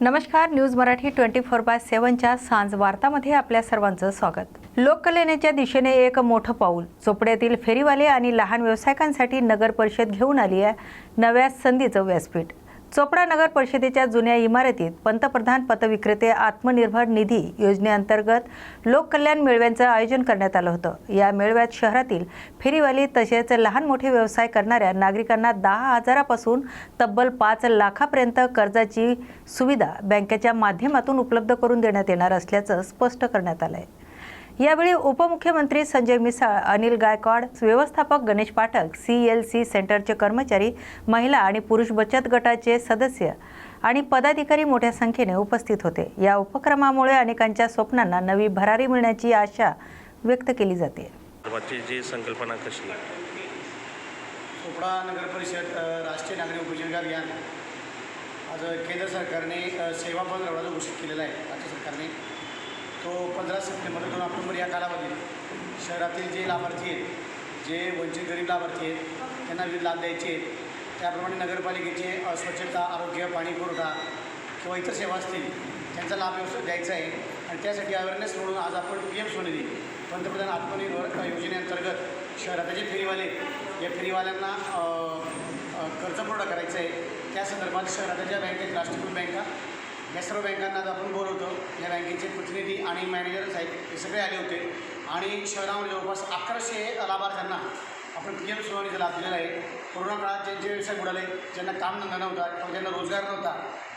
नमस्कार news Marathi twenty four by सेवनच्या सांज वार्तामध्ये आपल्या सर्वांचं स्वागत. लोककलेनेच्या दिशेने एक मोठं पाऊल. चोपड्यातील फेरीवाले आणि लहान व्यावसायिकांसाठी नगर परिषद घेऊन आली आहे नव्या संधीचं व्यासपीठ. चोपडा नगर परिषदेच्या जुन्या इमारतीत पंतप्रधान पतविक्रेते आत्मनिर्भर निधी योजनेअंतर्गत लोककल्याण मेळव्यांचं आयोजन करण्यात आलं होतं. या मेळव्यात शहरातील फेरीवाली तसेच लहान मोठे व्यवसाय करणाऱ्या नागरिकांना दहा हजारापासून तब्बल पाच लाखापर्यंत कर्जाची सुविधा बँकेच्या माध्यमातून उपलब्ध करून देण्यात येणार असल्याचं स्पष्ट करण्यात आलं आहे यावेळी उपमुख्यमंत्री संजय मिसाळ अनिल गायकवाड व्यवस्थापक Ganesh Pathak C L C सेंटरचे कर्मचारी महिला आणि पुरुष बचत गटाचे सदस्य आणि पदाधिकारी मोठ्या संख्येने उपस्थित होते. या उपक्रमामुळे अनेकांच्या स्वप्नांना नवी भरारी मिळण्याची आशा व्यक्त केली जाते. जी संकल्पना कशी? चोपडा नगर परिषद राष्ट्रीय नागरिक उपजीविका अभियान. आज केंद्र सरकारने सेवा बंद घोषित केलेला आहे. राज्य सरकारने तो पंधरा सप्टेंबर दोन ऑक्टोबर या कालावधीत शहरातील जे लाभार्थी आहेत जे वंचित गरीब लाभार्थी आहेत त्यांना विविध लाभ द्यायचे आहेत. त्याप्रमाणे नगरपालिकेचे स्वच्छता आरोग्य पाणी पुरवठा किंवा इतर सेवा असतील त्यांचा लाभ व्यवस्थित द्यायचा आहे. आणि त्यासाठी अवेअरनेस म्हणून आज आपण पी एम सोनिधी पंतप्रधान आत्मनिर्भर योजनेअंतर्गत शहरात जे फेरीवाले या फेरीवाल्यांना कर्ज पुरवठा करायचा आहे. त्या संदर्भात शहराच्या ज्या बँकेत राष्ट्रीयकृत बँका या बँकांना आज आपण बोलवतो. या बँकेचे प्रतिनिधी आणि मॅनेजर साहेब हे सगळे आले होते. आणि शहरामध्ये जवळपास अकराशे लाभार्थ्यांना आपण पी एम सुनावणीचा लाभ दिलेला आहे. कोरोना काळात ज्यांचे व्यवसाय बुडाले ज्यांना कामधंदा नव्हता किंवा ज्यांना रोजगार नव्हता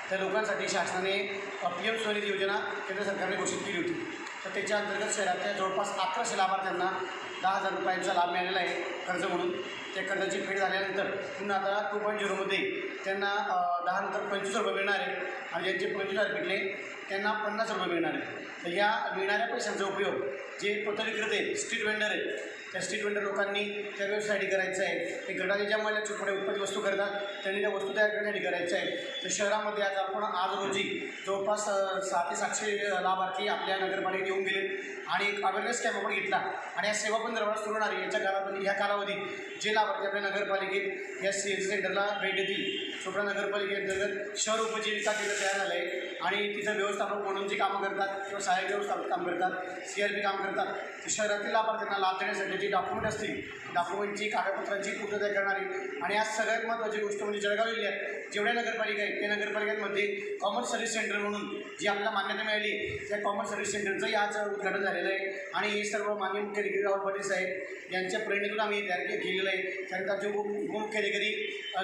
त्या लोकांसाठी शासनाने पी एम स्वनिधी योजना केंद्र सरकारने घोषित केली होती. तर त्याच्या अंतर्गत शहरातल्या जवळपास अकराशे लाभार्थ्यांना दहा हजार रुपयांचा लाभ मिळालेला आहे कर्ज म्हणून. त्या कर्जाची फेड झाल्यानंतर पुन्हा आता टू पॉईंट झिरोमध्ये त्यांना दहा नंतर पंचवीस रुपये मिळणार आहे. आणि ज्यांचे पंचवीस हजार भेटले त्यांना पन्नास रुपये मिळणार आहे. तर या मिळणाऱ्या पैशांचा उपयोग जे पतविक्रेते स्ट्रीट वेंडर आहेत त्या स्ट्रीट वेंडर लोकांनी त्या व्यवसायासाठी करायचं आहे. ते गटाच्या ज्या महिला छोट्या उत्पादित वस्तू करतात त्यांनी त्या वस्तू तयार करण्यासाठी करायचं आहे. तर शहरामध्ये आज आपण आज रोजी जवळपास सहा ते सातशे लाभार्थी आपल्या नगरपालिकेत येऊन गेले. आणि एक अवेअरनेस कॅम्प आपण घेतला. आणि या सेवा पण दरबार सुरू होणार आहे. याच्या कालावधी ह्या कालावधीत जे लाभार्थी आपल्या नगरपालिकेत या सी सेंटरला भेट देतील. चोपडा नगरपालिकेअंतर्गत शहर उपजीविका केंद्र तयार झालं आहे. आणि तिथं व्यवस्थापक म्हणून जे कामं करतात किंवा सहाय्यक व्यवस्थापक काम करतात सी आर पी काम करतात ते शहरातील लाभार्थ्यांना लाभ देण्यासाठी जे डॉक्युमेंट असतील डॉक्युमेंटची कागदपत्रांची पूर्तता करणारी आणि आज सगळ्यात महत्त्वाची गोष्ट म्हणजे जळगाव जिल्ह्यात जेवढ्या नगरपालिका आहेत त्या नगरपालिकांमध्ये कॉमन सर्व्हिस सेंटर म्हणून जी आपल्याला मान्यता मिळाली त्या कॉमन सर्व्हिस सेंटरचंही आज उद्घाटन झालेलं आहे. आणि हे सर्व मान्य मुख्याधिकारी राहुल पाटील साहेब यांच्या प्रेरणेतून आम्ही तयार केलेलं आहे. त्यानंतर जे उप उपमुख्याधिकारी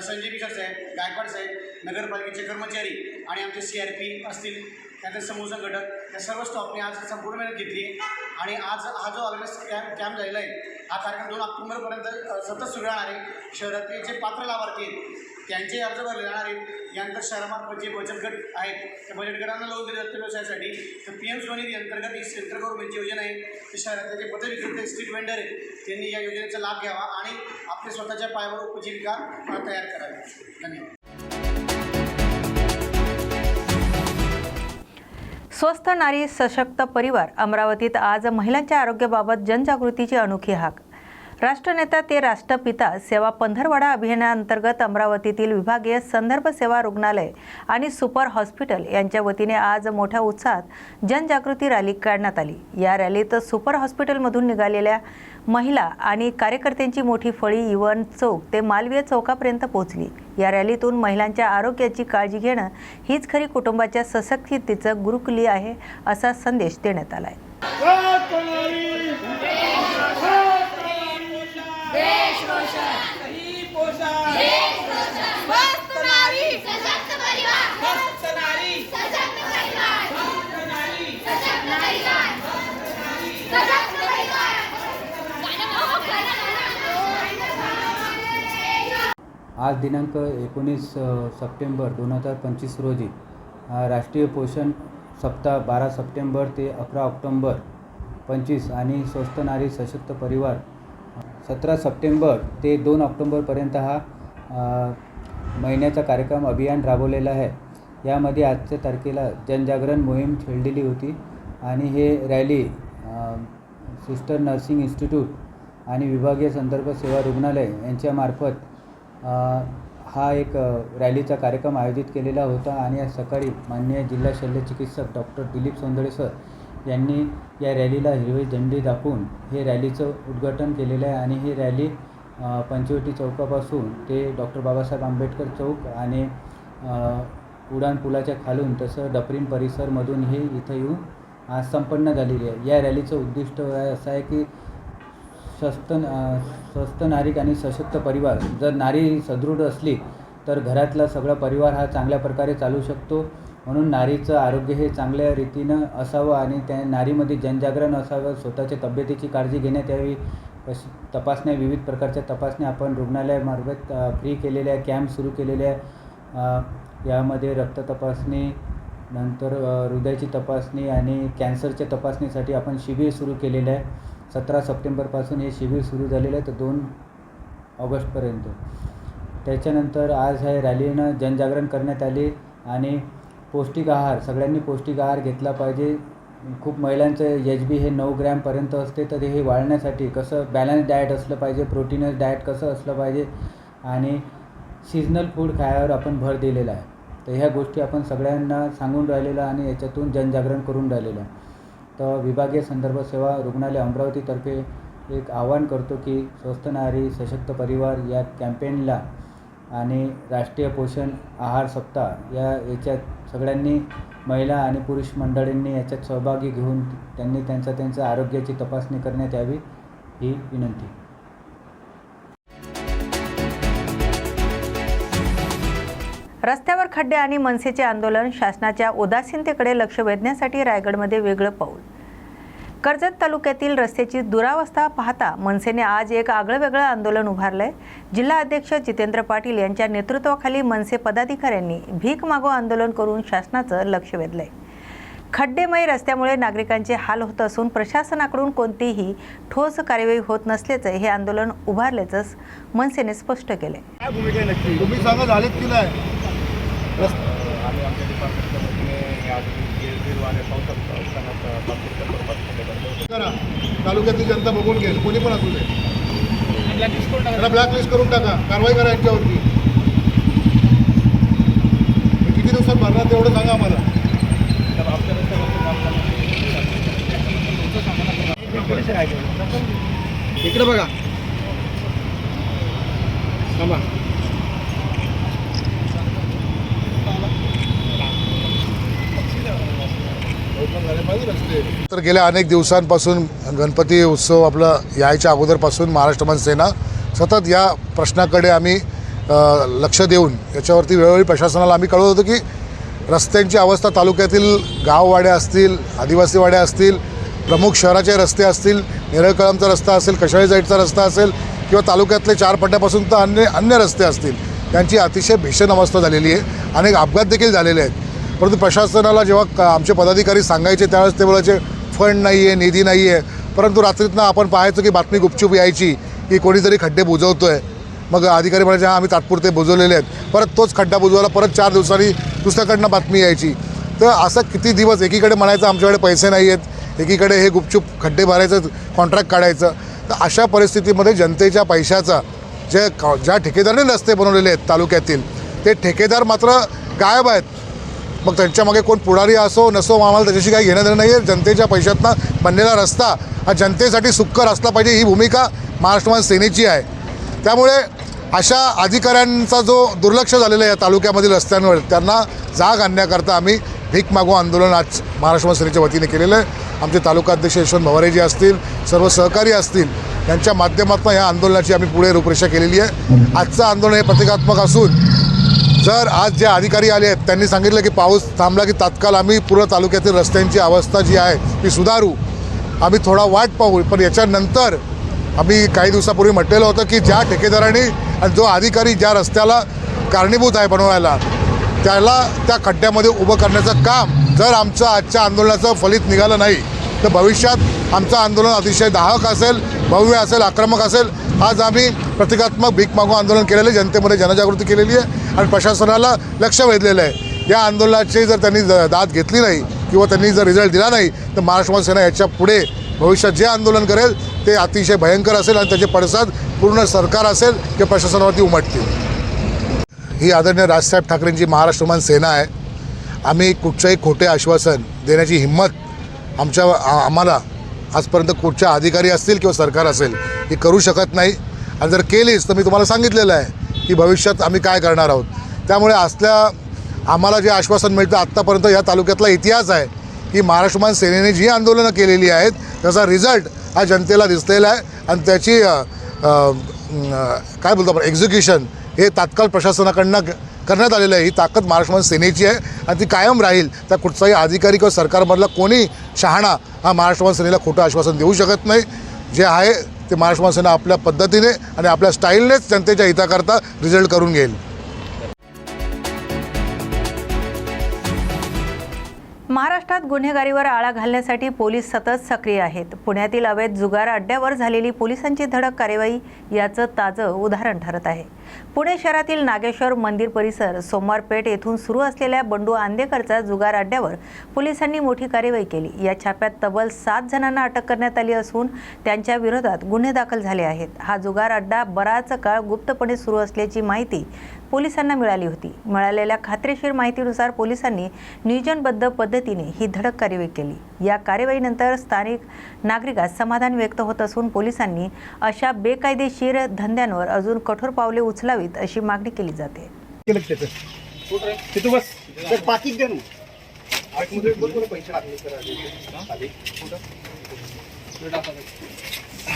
संजय पिसर साहेब गायकवाड साहेब नगरपालिकेचे कर्मचारी आणि आमचे सी आर पी असतील त्यानंतर समूह संघटक त्या सर्व स्टॉपने आज संपूर्ण मेहनत घेतली आणि आज हा जो अवेअरनेस कॅम्प कॅम्प झालेला आहे हा कार्यक्रम दोन ऑक्टोबरपर्यंत सतत सुरू राहणार आहे. शहरातले जे पात्र लाभार्थी आहेत त्यांचे अर्ज भरले जाणार आहेत. यानंतर शहरामार्फत जे बचत गट आहेत त्या बचत गटांना लोन दिले जाते व्यवसायासाठी. तर पी एम स्वनिधी अंतर्गत ही सेंट्रल गव्हर्नमेंटची योजना आहे. ते शहरातले जे पथविक्रेते स्ट्रीट वेंडर आहेत त्यांनी या योजनेचा लाभ घ्यावा आणि आपल्या स्वतःच्या पायावर उपजीविका तयार करावी. धन्यवाद. स्वस्थ नारी सशक्त परिवार अमरावतीत आज महिलांच्या आरोग्याबाबत जनजागृतीची अनोखी हाक. राष्ट्रनेता ते राष्ट्रपिता सेवा पंधरवाडा अभियानाअंतर्गत अमरावतीतील विभागीय संदर्भ सेवा रुग्णालय आणि सुपर हॉस्पिटल यांच्या वतीने आज मोठ्या उत्साहात जनजागृती रॅली काढण्यात आली. या रॅलीत सुपर हॉस्पिटलमधून निघालेल्या महिला आणि कार्यकर्त्यांची मोठी फळी इवन चौक ते मालवीय चौकापर्यंत पोहोचली. या रॅलीतून महिलांच्या आरोग्याची काळजी घेणं हीच खरी कुटुंबाच्या सशक्तीचं गुरुकुली आहे असा संदेश देण्यात आला आहे मस्त नारी। सशक्त परिवार। मस्त नारी। सशक्त परिवार। मस्त नारी। सशक्त परिवार। सशक्त परिवार। आज दिनांक एकोणीस सप्टेंबर दोन हजार पंचवीस रोजी राष्ट्रीय पोषण सप्ताह बारा सप्टेंबर ते अकरा ऑक्टोंबर पंचवीस आणि स्वस्थ नारी सशक्त परिवार सतरा सप्टेंबर ते दोन ऑक्टोंबरपर्यंत हा महिन्याचा कार्यक्रम अभियान राबवलेला आहे. यामध्ये आजच्या तारखेला जनजागरण मोहीम छेडलेली होती आणि हे रॅली सिस्टर नर्सिंग इन्स्टिट्यूट आणि विभागीय संदर्भ सेवा रुग्णालय यांच्यामार्फत हा एक रॅलीचा कार्यक्रम आयोजित केलेला होता आणि आज सकाळी माननीय जिल्हा शल्य चिकित्सक डॉक्टर दिलीप सोंदळे सर यांनी या रॅलीला हिरवी झेंडी दाखवून हे रॅलीचं उद्घाटन केलेलं आहे आणि ही रॅली पंचवटी चौकापासून ते डॉक्टर बाबासाहेब आंबेडकर चौक आणि अ, उडान पुलाच्या खालून तसं डपरीन परिसरमधून हे इथं येऊन आज संपन्न झालेली आहे. या रॅलीचं उद्दिष्ट असं आहे की स्वस्त स्वस्त नारीक आणि सशक्त परिवार जर नारी सदृढ असली तर घरातला सगळा परिवार हा चांगल्या प्रकारे चालू शकतो. म्हणून नारीचं आरोग्य हे चांगल्या रीतीनं असावं आणि त्या नारीमध्ये जनजागरण असावं स्वतःच्या तब्येतीची काळजी घेण्यात यावी कशी तपासण्या विविध प्रकारच्या तपासण्या आपण रुग्णालयामार्फत फ्री केलेल्या कॅम्प सुरू केलेल्या आहे यामध्ये रक्त तपासणी नंतर हृदयाची तपासणी आणि कॅन्सरच्या तपासणीसाठी आपण शिबिर सुरू केलेलं आहे. सतरा सप्टेंबरपासून हे शिबिर सुरू झालेलं आहे तर दोन ऑगस्टपर्यंत. त्याच्यानंतर आज ह्या रॅलीनं जनजागरण करण्यात आले आणि पौष्टिक आहार सगळ्यांनी पौष्टिक आहार घेतला पाहिजे. खूप महिलांचं एच बी हे नऊ ग्रॅमपर्यंत असते तर हे वाढण्यासाठी कसं बॅलन्स डाएट असलं पाहिजे प्रोटीनस डाएट कसं असलं पाहिजे आणि सिजनल फूड खायावर आपण भर दिलेला आहे. तर ह्या गोष्टी आपण सगळ्यांना सांगून राहिलेलं आणि याच्यातून जनजागरण करून राहिलेलं आहे. तर विभागीय संदर्भ सेवा रुग्णालय अमरावतीतर्फे एक आवाहन करतो की स्वस्थ नारी सशक्त परिवार या कॅम्पेनला आणि राष्ट्रीय पोषण आहार सप्ताह या याच्यात सगळ्यांनी महिला आणि पुरुष मंडळींनी याच्यात सहभागी घेऊन त्यांनी त्यांचा त्यांचा आरोग्याची तपासणी करण्यात यावी ही विनंती. रस्त्यावर खड्डे आणि मनसेचे आंदोलन शासनाच्या उदासीनतेकडे लक्ष वेधण्यासाठी रायगडमध्ये वेगळं पाऊल कर्जत तालुक्यातील रस्त्याची दुरावस्था पाहता मनसेने आज एक आगळंवेगळं आंदोलन उभारलंय. जिल्हा अध्यक्ष जितेंद्र पाटील यांच्या नेतृत्वाखाली मनसे पदाधिकाऱ्यांनी भीक मागो आंदोलन करून शासनाचं लक्ष वेधलंय. खड्डेमय रस्त्यामुळे नागरिकांचे हाल होत असून प्रशासनाकडून कोणतीही ठोस कार्यवाही होत नसल्याचं हे आंदोलन उभारल्याचं मनसेने स्पष्ट केलंय. तुम्ही सांगा झालेत की नाही? तात्पुरत्या स्वरूपात करा. तालुक्यातली जनता बघून घेईल. कोणी पण असू दे. त्याला ब्लॅकलिस्ट करून टाका. कारवाई करा यांच्यावरती. किती दिवसात भरणार तेवढं सांगा आम्हाला. इकडे बघा. थांबा. तर गेल्या अनेक दिवसांपासून गणपती उत्सव आपला यायच्या अगोदरपासून महाराष्ट्र सेना सतत या प्रश्नाकडे आम्ही लक्ष देऊन याच्यावरती वेळोवेळी प्रशासनाला आम्ही कळवत होतो की रस्त्यांची अवस्था तालुक्यातील गाववाड्या असतील आदिवासी वाड्या असतील प्रमुख शहराचे रस्ते असतील निरळकळमचा रस्ता असेल कशाळी साईडचा रस्ता असेल किंवा तालुक्यातले चार पट्ट्यापासून तर अन्य अन्य रस्ते असतील त्यांची अतिशय भीषण अवस्था झालेली आहे. अनेक अपघात देखील झालेले आहेत. परंतु प्रशासनाला जेव्हा आमचे पदाधिकारी सांगायचे त्यावेळेस ते बोलायचे फंड नाही आहे निधी नाही आहे परंतु रात्रीतनं आपण पाहायचो की बातमी गुपचूप यायची की कोणीतरी खड्डे बुजवतो आहे मग अधिकारी म्हणायचे हां आम्ही तात्पुरते बुजवलेले आहेत. परत तोच खड्डा बुजवायला परत चार दिवसांनी दुसऱ्याकडनं बातमी यायची. तर असं किती दिवस एकीकडे म्हणायचं आमच्याकडे पैसे नाही आहेत एकीकडे हे गुपचूप खड्डे भरायचं कॉन्ट्रॅक्ट काढायचं. तर अशा परिस्थितीमध्ये जनतेच्या पैशाचा जे ज्या ठेकेदाराने रस्ते बनवलेले आहेत तालुक्यातील ते ठेकेदार मात्र गायब आहेत. मग त्यांच्यामागे कोण पुढारी असो नसो आम्हाला त्याच्याशी काही घेणं देणं नाही आहे जनतेच्या पैशातनं बनलेला रस्ता हा जनतेसाठी सुक्कर असला पाहिजे ही भूमिका महाराष्ट्रमान सेनेची आहे. त्यामुळे अशा अधिकाऱ्यांचा जो दुर्लक्ष झालेला आहे या तालुक्यामधील रस्त्यांवर त्यांना जाग आणण्याकरता आम्ही भीक मागो आंदोलन आज महाराष्ट्र सेनेच्या वतीने केलेलं आहे. आमचे तालुकाध्यक्ष यशवंत भवारेजी असतील सर्व सहकारी असतील यांच्या माध्यमातून या आंदोलनाची आम्ही पुढे रूपरेषा केलेली आहे. आजचं आंदोलन हे प्रतिकात्मक असून सर आज जे अधिकारी आले आहेत त्यांनी सांगितलं की पाऊस थांबला की तात्काळ आम्ही पूर्ण तालुक्यातील रस्त्यांची अवस्था जी आहे ती सुधारू. आम्ही थोडा वाट पाहू पण याच्यानंतर आम्ही काही दिवसापूर्वी म्हटलेलं होतं की ज्या ठेकेदारांनी आणि जो अधिकारी ज्या रस्त्याला कारणीभूत आहे बनवायला त्याला त्या खड्ड्यामध्ये उभं करण्याचं काम जर आमचं आजच्या आंदोलनाचं फलित निघालं नाही तर भविष्यात आमचं आंदोलन अतिशय दाहक असेल भव्य असेल आक्रमक असेल. आज आम्ही प्रतिकात्मक भीक मागू आंदोलन केलेलं आहे. जनतेमध्ये जनजागृती केलेली आहे आणि प्रशासनाला लक्ष वेधलेलं आहे. या आंदोलनाची जर त्यांनी दाद घेतली नाही किंवा त्यांनी जर रिझल्ट दिला नाही तर महाराष्ट्र सेना याच्यापुढे भविष्यात जे आंदोलन करेल ते अतिशय भयंकर असेल आणि त्याचे पडसाद पूर्ण सरकार असेल किंवा प्रशासनावरती उमटतील. ही आदरणीय राजसाहेब ठाकरेंची महाराष्ट्रमान सेना आहे. आम्ही कुठच्याही खोटे आश्वासन देण्याची हिंमत आमच्या आम्हाला आजपर्यंत कुठच्या अधिकारी असतील किंवा सरकार असेल ही करू शकत नाही. आणि जर केलीच तर मी तुम्हाला सांगितलेलं आहे की भविष्यात आम्ही काय करणार आहोत. त्यामुळे असल्या आम्हाला जे आश्वासन मिळतं आत्तापर्यंत या तालुक्यातला इतिहास आहे की महाराष्ट्रमान सेनेने जी आंदोलनं केलेली आहेत त्याचा रिझल्ट हा जनतेला दिसलेला आहे. आणि त्याची काय बोलतो आपण एक्झिक्युशन हे तात्काळ प्रशासनाकडनं करण्यात आलेलं आहे. ही ताकद महाराष्ट्रमान सेनेची आहे आणि ती कायम राहील. त्या कुठचाही अधिकारी किंवा सरकारमधला कोणी शहाणा हा महाराष्ट्र सेनेला खोटं आश्वासन देऊ शकत नाही. जे आहे ते महाराष्ट्र सेना आपल्या पद्धतीने आणि आपल्या स्टाईलनेच जनतेच्या हिताकरता रिझल्ट करून घेईल. महाराष्ट्रात गुन्हेगारीवर आळा घालण्यासाठी पोलीस सतत सक्रिय आहेत. पुण्यातील अवैध जुगार अड्ड्यावर झालेली पोलिसांची धडक कार्यवाही याचं ताजं उदाहरण ठरत आहे. पुणे शहरातील नागेश्वर मंदिर परिसर सोमवार पेठ येथून सुरू असलेल्या बंडू आंदेकरचा जुगार अड्ड्यावर पोलिसांनी मोठी कार्यवाही केली. या छाप्यात तब्बल सात जणांना अटक करण्यात आली असून त्यांच्या विरोधात गुन्हे दाखल झाले आहेत. हा जुगार अड्डा बराच काळ गुप्तपणे सुरू असल्याची माहिती पोलिसांना मिळाली होती. मिळालेल्या खात्रीशीर माहितीनुसार पोलिसांनी नियोजनबद्ध पद्धतीने ही धडक कार्यवाही केली. या कार्यवाहीनंतर स्थानिक नागरिकात समाधान व्यक्त होत असून पोलिसांनी अशा बेकायदेशीर धंद्यांवर अजून कठोर पावले उचलावीत अशी मागणी केली जाते.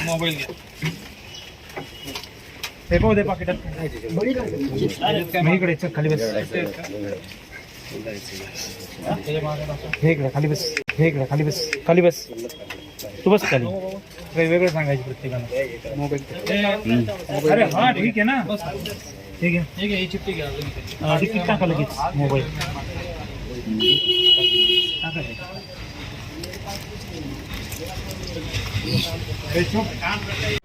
मोबाईल घ्या हे पाहू दे पाकिटात इकडे चल खाली बस हे इकडे खाली बस हे इकडे खाली बस खाली बस तू बस खाली काही वेगळं सांगायचं प्रत्येकाला मोबाईल अरे हा ठीक आहे ना ठीक आहे चिठ्ठी घ्या टिकीट टाका लगेच मोबाईल टाका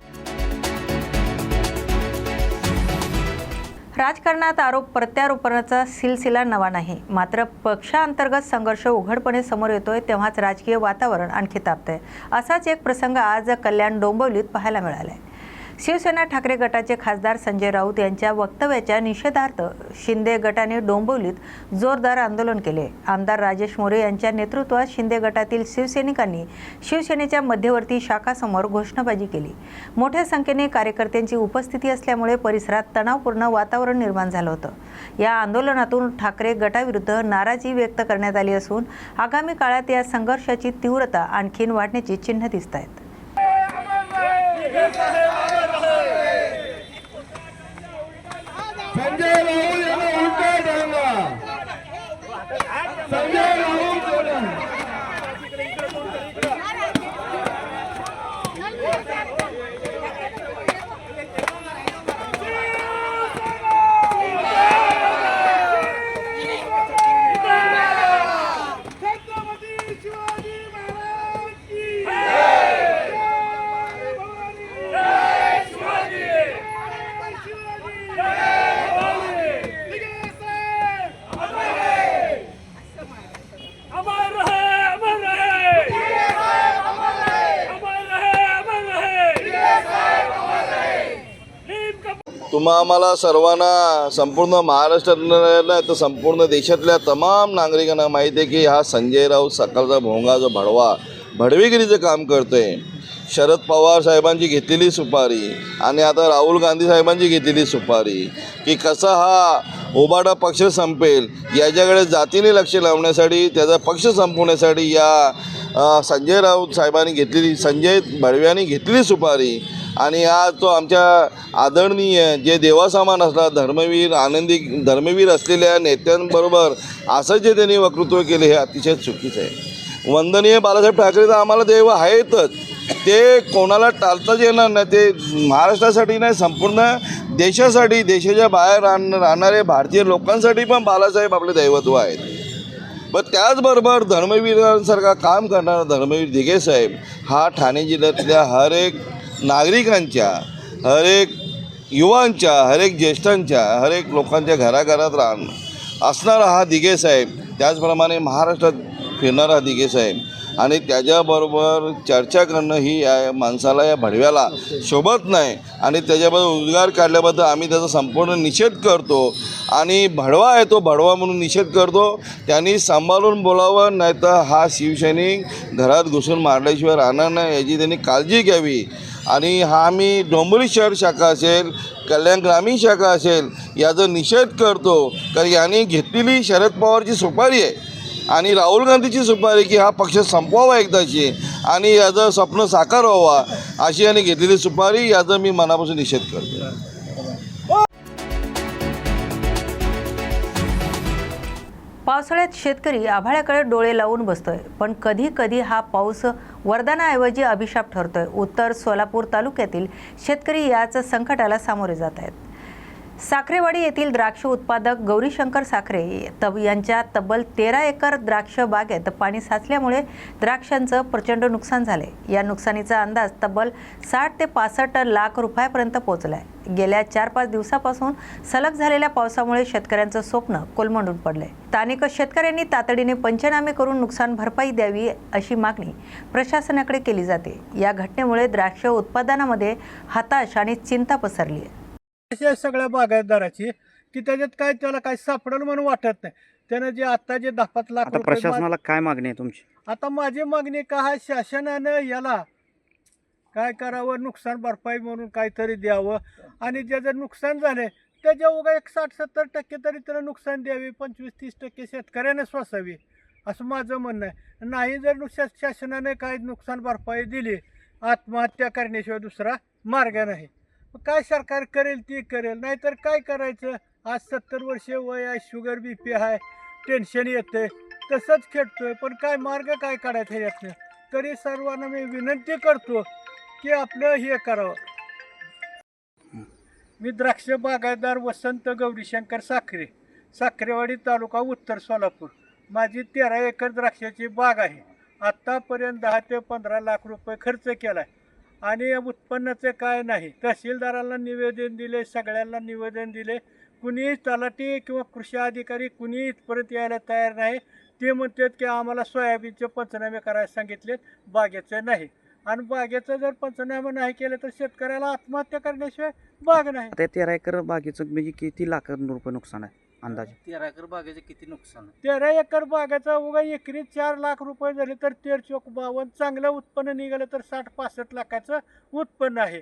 राजकारणात आरोप प्रत्यारोपणाचा सिलसिला नवा नाही. मात्र पक्षांतर्गत संघर्ष उघडपणे समोर येतोय तेव्हाच राजकीय वातावरण आणखी तापतंय. असाच एक प्रसंग आज कल्याण डोंबिवलीत पाहायला मिळालाय. शिवसेना ठाकरे गटाचे खासदार संजय राऊत यांच्या वक्तव्याच्या निषेधार्थ शिंदे गटाने डोंबिवलीत जोरदार आंदोलन केले. आमदार राजेश मोरे यांच्या नेतृत्वात शिंदे गटातील शिवसैनिकांनी शिवसेनेच्या मध्यवर्ती शाखासमोर घोषणाबाजी केली. मोठ्या संख्येने कार्यकर्त्यांची उपस्थिती असल्यामुळे परिसरात तणावपूर्ण वातावरण निर्माण झालं होतं. या आंदोलनातून ठाकरे गटाविरुद्ध नाराजी व्यक्त करण्यात आली असून आगामी काळात या संघर्षाची तीव्रता आणखीन वाढण्याची चिन्ह दिसत आहेत संजय राहुल यांना उलटा डांगा संजय राहुल सोडून अमर रहे अमर रहे अमर रहे अमर रहे नीम मग आम्हाला सर्वांना संपूर्ण महाराष्ट्रातल्या तर संपूर्ण देशातल्या तमाम नागरिकांना माहिती आहे की हा संजय राऊत सकाळचा भोंगा जो भडवा भडवेगिरीचं काम करतोय. शरद पवार साहेबांची घेतलेली सुपारी आणि आता राहुल गांधी साहेबांची घेतलेली सुपारी की कसा हा ओबाडा पक्ष संपेल याच्याकडे जातीने लक्ष लावण्यासाठी त्याचा पक्ष संपवण्यासाठी या संजय राऊत साहेबांनी घेतलेली संजय भडव्यांनी घेतलेली सुपारी आणि आज तो आमच्या आदरणीय जे देवासमान असला धर्मवीर आनंदी धर्मवीर असलेल्या नेत्यांबरोबर असं जे त्यांनी वक्तृत्व केले हे अतिशय चुकीचं आहे. वंदनीय बाळासाहेब ठाकरे तर आम्हाला देव आहेतच. ते कोणाला टाळताच येणार नाही. ते महाराष्ट्रासाठी नाही संपूर्ण देशासाठी देशाच्या बाहेर राहण राहणारे भारतीय लोकांसाठी पण बाळासाहेब आपले दैवत्व आहेत. पण त्याचबरोबर धर्मवीरांसारखा काम करणारा धर्मवीर दिघे साहेब हा ठाणे जिल्ह्यातल्या हर एक नागरिकांच्या हर एक युवांच्या हर एक ज्येष्ठांच्या हर एक लोकांच्या घराघरात राहणं. असणारा हा दिघे साहेब. त्याचप्रमाणे महाराष्ट्रात फिरणारा हा दिघे साहेब. आणि त्याच्याबरोबर चर्चा करणं ही या माणसाला या भडव्याला शोभत नाही. आणि त्याच्याबद्दल उद्गार काढल्याबद्दल आम्ही त्याचा संपूर्ण निषेध करतो. आणि भडवा आहे तो भडवा म्हणून निषेध करतो. त्यांनी सांभाळून बोलावं नाही तर हा शिवसैनिक घरात घुसून मारल्याशिवाय राहणार नाही याची त्यांनी काळजी घ्यावी. आणि हा आम्ही डोंबरी शहर शाखा असेल कल्याण ग्रामीण शाखा असेल याचा निषेध करतो. कारण यांनी घेतलेली शरद पवारची सुपारी आहे. आणि राहुल गांधीची सुपारी की हा पक्ष संपवावा एकदाची आणि याचं स्वप्न साकार व्हावा. अशी यांनी घेतलेली सुपारी याचा मी मनापासून निषेध करतो. पावसाळ्यात शेतकरी आभाळ्याकडे डोळे लावून बसतोय. पण कधी कधी हा पाऊस वरदानाऐवजी अभिशाप ठरतोय. उत्तर सोलापूर तालुक्यातील शेतकरी याच संकटाला सामोरे जात आहेत. साखरेवाडी येथील द्राक्ष उत्पादक गौरीशंकर साखरे तब यांच्या तब्बल तेरा एकर द्राक्ष बागेत पाणी साचल्यामुळे द्राक्षांचं प्रचंड नुकसान झाले. या नुकसानीचा अंदाज तब्बल साठ ते पासष्ट लाख रुपयापर्यंत पोहोचलाय. गेल्या चार पाच दिवसापासून सलग झालेल्या पावसामुळे शेतकऱ्यांचं स्वप्न कोलमंडून पडले स्थानिक शेतकऱ्यांनी तातडीने पंचनामे करून नुकसान भरपाई द्यावी अशी मागणी प्रशासनाकडे केली जाते. या घटनेमुळे द्राक्ष उत्पादनामध्ये हताश आणि चिंता पसरली आहे अशा सगळ्या बागायतदाराची की त्याच्यात काय त्याला काय सापडेल म्हणून वाटत नाही. त्यानं जे आता जे दहा पाच लाख आता रुपये मा- प्रशासनाला काय मागणी आहे तुमची? आता माझी मागणी का हा शासनानं याला काय करावं? नुकसान भरपाई म्हणून काहीतरी द्यावं. आणि ज्याचं नुकसान झालंय त्याच्या उगा एक साठ सत्तर टक्के तरी त्याला नुकसान द्यावी. पंचवीस तीस टक्के शेतकऱ्याने सोसावी. असं माझं म्हणणं आहे. नाही जर नुकसान शासनाने काय नुकसान भरपाई दिली आत्महत्या करण्याशिवाय दुसरा मार्ग नाही. काय सरकार करेल ती करेल. नाहीतर काय करायचं? आज सत्तर वर्ष वय आहे शुगर बी पी आहे टेन्शन येते तसंच खेळतोय पण काय मार्ग काय काढायचा यातनं? तरी सर्वांना मी विनंती करतो की आपलं हे करावं. मी द्राक्ष बागायतदार वसंत गौरीशंकर साखरे साखरेवाडी तालुका उत्तर सोलापूर. माझी तेरा एकर द्राक्षाची बाग आहे. आत्तापर्यंत दहा ते पंधरा लाख रुपये खर्च केला आहे आणि उत्पन्नाचे काय नाही. तहसीलदाराला निवेदन दिले सगळ्यांना निवेदन दिले. कुणीही तलाठी किंवा कृषी अधिकारी कुणीही इथपर्यंत यायला तयार नाही. ते म्हणतात की आम्हाला सोयाबीनचे पंचनामे करायला सांगितलेत बागेचे नाही. आणि बागेचं जर पंचनामे नाही केलं तर शेतकऱ्याला आत्महत्या करण्याशिवाय बाग नाही. तेरा एकर बागेचं म्हणजे किती लाख रुपये नुकसान आहे? अंदाजे. तेरा एकर बागेचं किती नुकसान तेरा एकर बागेचा उगा एकरी चार लाख रुपये झाले तर तेर चोक बावन्न. चांगलं उत्पन्न निघालं तर साठ पासष्ट लाखाचं उत्पन्न आहे.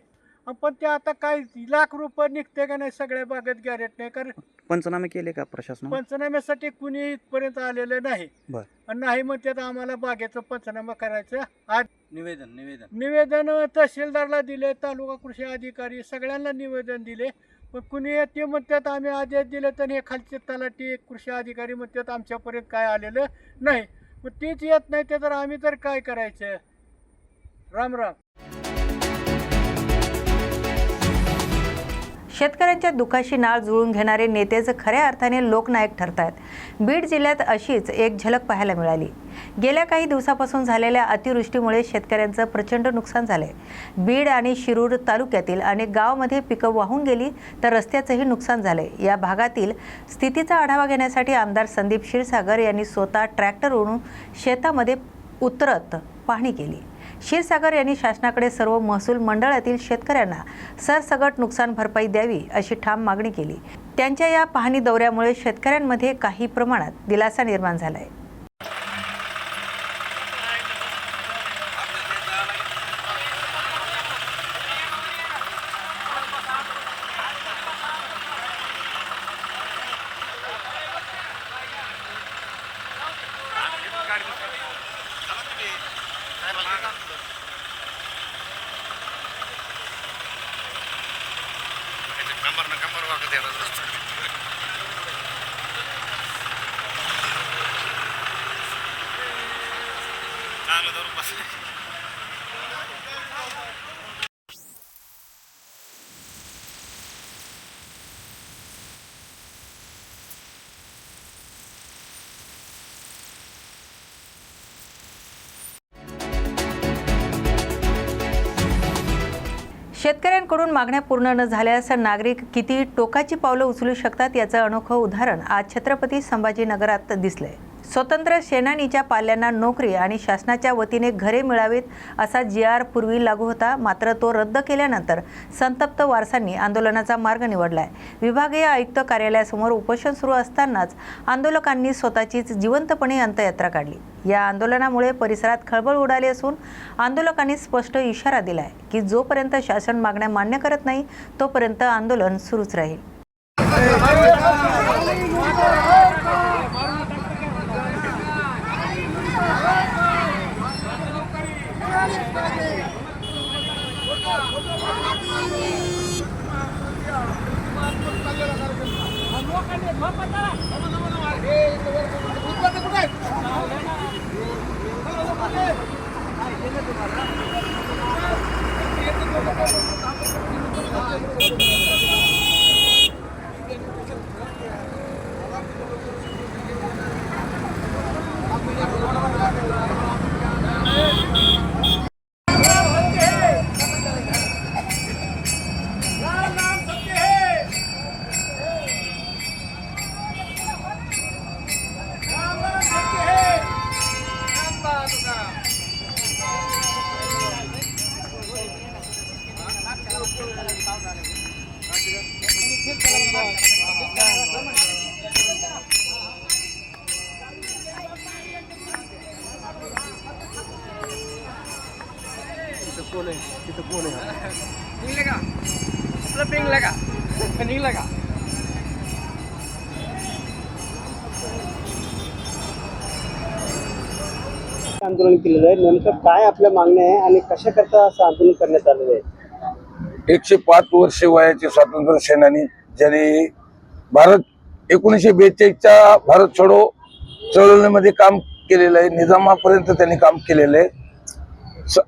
पण ते आता काय लाख रुपये निघते का नाही सगळ्या बागेत गॅरेट नाही. कारण पंचनामे केले का प्रशासन पंचनाम्यासाठी कुणी इथपर्यंत आलेलं नाही. बर. आणि नाही म्हणतात आम्हाला बागेचं पंचनामा करायचं आज. निवेदन निवेदन. निवेदन तहसीलदारला दिले तालुका कृषी अधिकारी सगळ्यांना निवेदन दिले पण कुणी ते म्हणतात आम्ही आदेश दिले तर हे खालचे तलाठी कृषी अधिकारी म्हणतात आमच्यापर्यंत काय आलेलं नाही. मग तीच येत नाही ते तर आम्ही तर काय करायचं? राम राम. शेतकऱ्यांच्या दुखाशी नाळ जुळून घेणारे नेतेच खऱ्या अर्थाने लोकनायक ठरत आहेत बीड जिल्ह्यात अशीच एक झलक पाहायला मिळाली. गेल्या काही दिवसापासून झालेल्या अतिवृष्टीमुळे शेतकऱ्यांचं प्रचंड नुकसान झालंय. बीड आणि शिरूर तालुक्यातील अनेक गावामध्ये पिकं वाहून गेली तर रस्त्याचंही नुकसान झालंय. या भागातील स्थितीचा आढावा घेण्यासाठी आमदार संदीप क्षीरसागर यांनी स्वतः ट्रॅक्टर ओढून शेतामध्ये उतरत पाहणी केली. क्षीरसागर यांनी शासनाकडे सर्व महसूल मंडळातील शेतकऱ्यांना सरसगट नुकसान भरपाई द्यावी अशी ठाम मागणी केली. त्यांच्या या पाहणी दौऱ्यामुळे शेतकऱ्यांमध्ये काही प्रमाणात दिलासा निर्माण झाला आहे शेतकऱ्यांकडून मागण्या पूर्ण न झाल्यास नागरिक किती टोकाची पावलं उचलू शकतात याचं अनोखं उदाहरण आज छत्रपती संभाजीनगरात दिसलंय. स्वतंत्र सेनानीच्या पाल्यांना नोकरी आणि शासनाच्या वतीने घरे मिळावीत असा जी आर पूर्वी लागू होता मात्र तो रद्द केल्यानंतर संतप्त वारसांनी आंदोलनाचा मार्ग निवडलाय. विभागीय आयुक्त कार्यालयासमोर उपोषण सुरू असतानाच आंदोलकांनी स्वतःचीच जिवंतपणे अंतयात्रा काढली. या आंदोलनामुळे परिसरात खळबळ उडाली असून आंदोलकांनी स्पष्ट इशारा दिलाय की जोपर्यंत शासन मागण्या मान्य करत नाही तोपर्यंत आंदोलन सुरूच राहील. Yeah. आंदोलन केलेलं आहे. नेमकं काय आपल्या मागण्या आहे आणि कशा करता असं आंदोलन करण्यात आलेलं आहे? एकशे पाच वर्षे वयाचे स्वातंत्र्य सेनानी ज्याने भारत एकोणीसशे बेचाळीसच्या भारत छोडो चळवळीमध्ये काम केलेलं आहे निजामापर्यंत त्यांनी काम केलेलं आहे. स-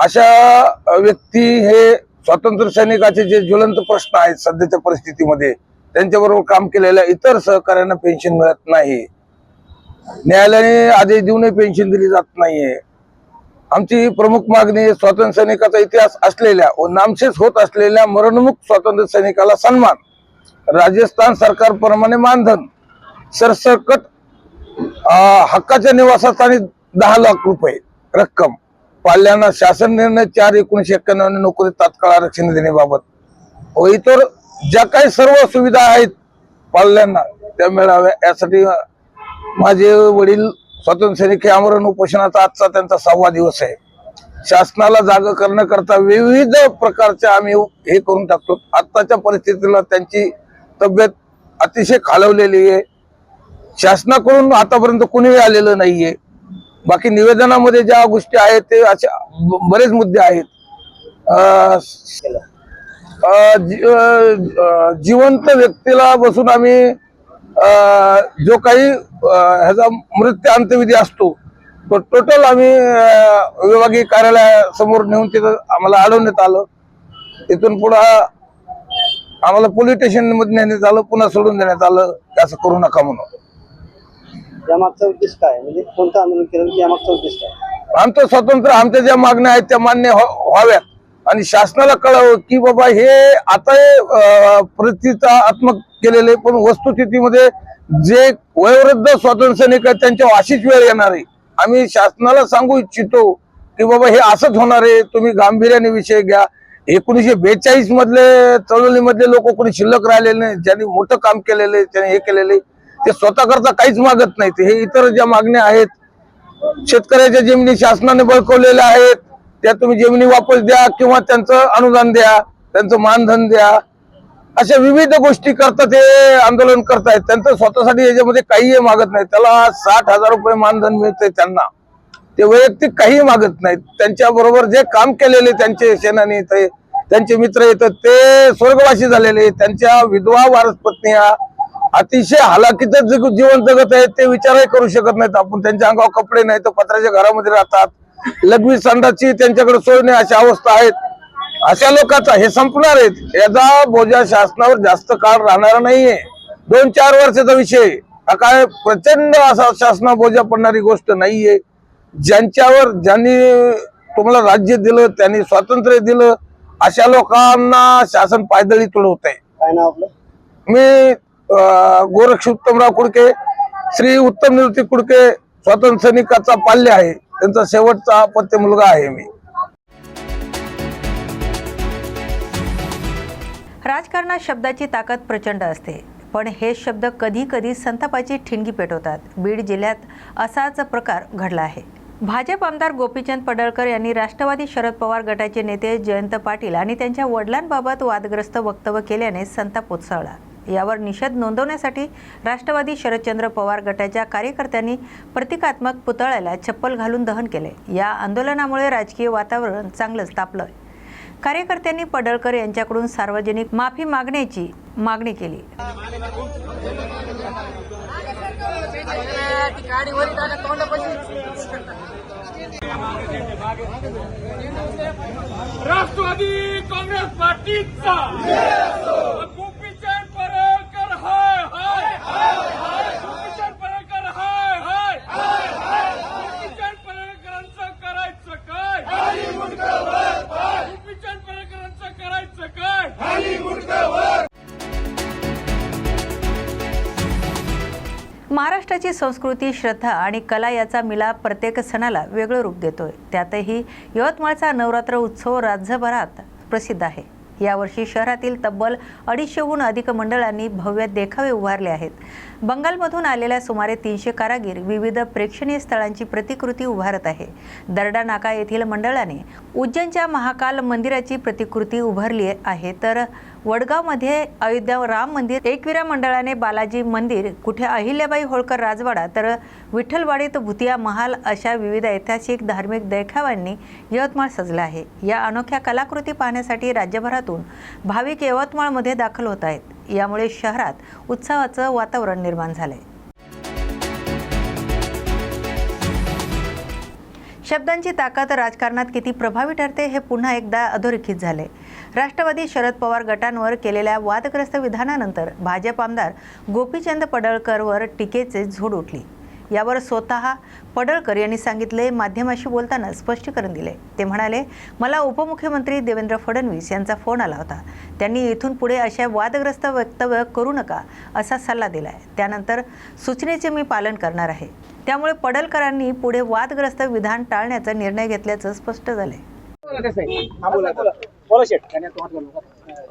अशा व्यक्ती हे स्वातंत्र्य सैनिकाचे जे ज्वलंत प्रश्न आहेत सध्याच्या परिस्थितीमध्ये त्यांच्याबरोबर काम केलेल्या इतर सहकार्यांना पेन्शन मिळत नाही. न्यायालयाने आदेश देऊनही पेन्शन दिली जात नाहीये. आमची प्रमुख मागणी स्वातंत्र्य सैनिकाचा इतिहास असलेल्या व नामशेष होत असलेल्या मरणमुख स्वातंत्र्य सैनिकाला सन्मान. राजस्थान सरकारप्रमाणे मानधन. सरसकट हक्काच्या निवासस्थानी दहा लाख रुपये रक्कम. पाल्यांना शासन निर्णय चार एकोणीशे एक्क्याण्णव नोकरी तात्काळ आरक्षण देण्याबाबत. व इतर ज्या काही सर्व सुविधा आहेत पाल्यांना त्या मिळाव्या यासाठी माझे वडील स्वातंत्र्य सैनिक हे आमरण उपोषणाचा आजचा त्यांचा सहावा दिवस आहे. शासनाला जाग करण्याकरता विविध प्रकारच्या आम्ही हे करून टाकतो. आत्ताच्या परिस्थितीला त्यांची तब्येत अतिशय खालवलेली आहे. शासनाकडून आतापर्यंत कुणीही आलेलं नाहीये. बाकी निवेदनामध्ये ज्या गोष्टी आहेत ते अशा बरेच मुद्दे आहेत. जी- जिवंत व्यक्तीला बसून आम्ही जो काही ह्याचा मृत्यू अंत्यविधी असतो तो टोटल आम्ही विभागीय कार्यालयासमोर नेऊन तिथं आम्हाला अडवण्यात आलं. तिथून पुढं आम्हाला पोलीस स्टेशनमध्ये नेण्यात आलं पुन्हा सोडून देण्यात आलं असं करू नका म्हणून. यामागचा उद्देश काय? म्हणजे कोणतं आंदोलन केलं? यामागचा उद्देश काय? आमचं स्वातंत्र्य आमच्या ज्या मागण्या आहेत त्या मान्य व्हा- व्हाव्यात. आणि शासनाला कळावं की बाबा हे आता प्रतितात्मक केलेले पण वस्तुस्थितीमध्ये जे वयोवृद्ध स्वातंत्र्य सैनिक आहेत त्यांच्यावर अशीच वेळ येणार आहे. आम्ही शासनाला सांगू इच्छितो की बाबा हे असंच होणार आहे तुम्ही गांभीर्याने विषय घ्या. एकोणीशे बेचाळीस मधले चळवळीमधले लोक कोणी शिल्लक राहिलेले नाही ज्यांनी मोठं काम केलेले त्यांनी हे केलेले ते स्वतः करता काहीच मागत नाहीत. हे इतर ज्या मागण्या आहेत शेतकऱ्याच्या जमिनी शासनाने बळकवलेल्या आहेत त्या तुम्ही जमिनी वापस द्या किंवा त्यांचं अनुदान द्या त्यांचं मानधन द्या अशा विविध गोष्टी करता ते आंदोलन करतायत. त्यांचं स्वतःसाठी याच्यामध्ये काहीही मागत नाही. त्याला साठ हजार रुपये मानधन मिळते त्यांना. ते वैयक्तिक काहीही मागत नाहीत. त्यांच्या बरोबर जे काम केलेले त्यांचे सेनानी येते त्यांचे मित्र येतात ते स्वर्गवासी झालेले त्यांच्या विधवा वारस पत्निया अतिशय हालाकीचं जीवन जगत आहेत ते विचारही करू शकत नाहीत. आपण त्यांच्या अंगावर कपडे नाही तर पत्र्याच्या घरामध्ये राहतात. लघवी संडाची त्यांच्याकडे सोय नाही अशा अवस्था आहेत. अशा लोकांचा हे संपणार आहेत. याचा बोजा शासनावर जास्त काळ राहणार नाहीये. दोन चार वर्षाचा विषय. हा काय प्रचंड असा शासना बोजा पडणारी गोष्ट नाहीये. ज्यांच्यावर ज्यांनी तुम्हाला राज्य दिलं त्यांनी स्वातंत्र्य दिलं अशा लोकांना शासन पायदळी तुडवत आहे मी गोरक्ष उत्तमराव कुडके श्री उत्तम निवृत्ती कुडके स्वातंत्र्य सैनिकाचा पाल्य आहे. त्यांचा शेवटचा अपत्य मुलगा आहे मी. राजकारणात शब्दाची ताकद प्रचंड असते. पण हे शब्द कधी कधी संतापाची ठिणगी पेटवतात. बीड जिल्ह्यात असाच प्रकार घडला आहे. भाजप आमदार गोपीचंद पडळकर यांनी राष्ट्रवादी शरद पवार गटाचे नेते जयंत पाटील आणि त्यांच्या वडिलांबाबत वादग्रस्त वक्तव्य केल्याने संताप उसळला यावर निषेध नोंदवण्यासाठी राष्ट्रवादी शरदचंद्र पवार गटाच्या कार्यकर्त्यांनी प्रतिकात्मक पुतळ्याला चप्पल घालून दहन केले. या आंदोलनामुळे राजकीय वातावरण चांगलंच तापलं कार्यकर्त्यांनी पडळकर यांच्याकडून सार्वजनिक माफी मागण्याची मागणी केली. राष्ट्रवादी काँग्रेस पार्टीचा गोपीचंद पडळकर हाय हाय गोपीचंद पडळकर हाय हाय गोपीचंद पडळकरांचं करायचं काय गोपीचंद पडळकरांचं करायचं काय महाराष्ट्राची संस्कृती श्रद्धा आणि कला याचा मिलाप प्रत्येक सणाला वेगळं रूप देतोय. त्यातही यवतमाळचा नवरात्र उत्सव राज्यभरात प्रसिद्ध आहे. यावर्षी शहरातील तब्बल अडीचशेहून अधिक मंडळांनी भव्य देखावे उभारले आहेत. बंगालमधून आलेल्या सुमारे तीनशे कारागीर विविध प्रेक्षणीय स्थळांची प्रतिकृती उभारत आहे. दरडा नाका येथील मंडळाने उज्जैनच्या महाकाल मंदिराची प्रतिकृती उभारली आहे. तर वडगावमध्ये अयोध्या राम मंदिर एकविरा मंडळाने बालाजी मंदिर कुठे अहिल्याबाई होळकर राजवाडा तर विठ्ठलवाडीत भुतिया महाल अशा विविध ऐतिहासिक धार्मिक देखाव्यांनी यवतमाळ सजलं आहे. या अनोख्या कलाकृती पाहण्यासाठी राज्यभरातून भाविक यवतमाळमध्ये दाखल होत आहेत. यामुळे शहरात उत्सवाचं वातावरण निर्माण झालंय. शब्दांची ताकद राजकारणात किती प्रभावी ठरते हे पुन्हा एकदा अधोरेखित झाले राष्ट्रवादी शरद पवार गटांवर केलेल्या वादग्रस्त विधानानंतर भाजप आमदार गोपीचंद पडळकरवर टीकेचे झोड उठली. यावर स्वतः पडळकर यांनी सांगितले माध्यमाशी बोलताना स्पष्टीकरण दिले. ते म्हणाले मला उपमुख्यमंत्री देवेंद्र फडणवीस यांचा फोन आला होता. त्यांनी इथून पुढे अशा वादग्रस्त वक्तव्य करू नका असा सल्ला दिला आहे त्यानंतर सूचनेचे मी पालन करणार आहे. त्यामुळे पडळकरांनी पुढे वादग्रस्त विधान टाळण्याचा निर्णय घेतल्याचं स्पष्ट झालंय.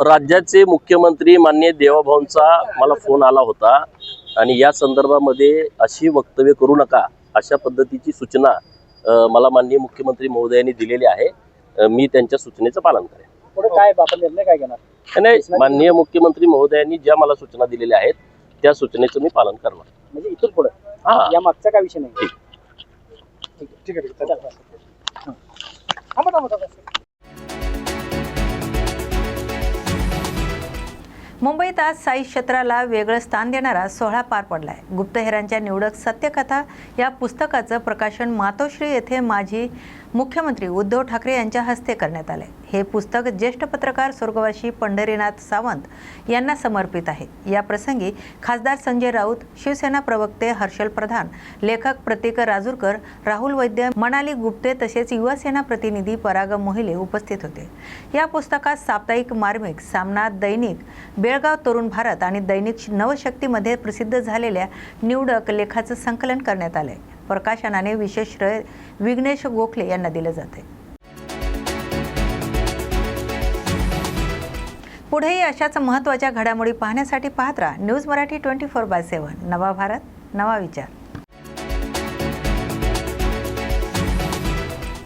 राज्याचे मुख्यमंत्री मान्य देवाभाऊंचा मला फोन आला होता आणि या संदर्भामध्ये अशी वक्तव्य करू नका अशा पद्धतीची सूचना मला माननीय मुख्यमंत्री महोदयांनी दिलेली आहे. मी त्यांच्या सूचनेचं पालन करेन. पुढे काय निर्णय काय घेणार? नाही माननीय मुख्यमंत्री महोदयांनी ज्या मला सूचना दिलेल्या आहेत त्या सूचनेचं मी पालन करणार. म्हणजे इथून पुढे? हा. या मागचा काय विषय नाही? ठीक. ठीक आहे मुंबईत आज साई क्षेत्राला वेगळं स्थान देणारा सोहळा पार पडलाय. गुप्तहेरांच्या निवडक सत्यकथा या पुस्तकाचं प्रकाशन मातोश्री येथे माझी मुख्यमंत्री उद्धव ठाकरे यांच्या हस्ते करण्यात आले. हे पुस्तक ज्येष्ठ पत्रकार स्वर्गवासी पंढरीनाथ सावंत यांना समर्पित आहे. या प्रसंगी खासदार संजय राऊत शिवसेना प्रवक्ते हर्षल प्रधान लेखक प्रतीक राजूरकर राहुल वैद्य मनाली गुप्ते तसेच युवासेना प्रतिनिधी पराग मोहिले उपस्थित होते. या पुस्तकात साप्ताहिक मार्मिक सामना दैनिक बेळगाव तरुण भारत आणि दैनिक नवशक्तीमध्ये प्रसिद्ध झालेल्या निवडक लेखाचं संकलन करण्यात आलंय. प्रकाशनाने विशेष श्रेय विघ्नेश गोखले यांना दिलं जाते पुढेही अशाच महत्त्वाच्या घडामोडी पाहण्यासाठी पाहत राहा. News Marathi twenty four by seven. नवा भारत नवा विचार.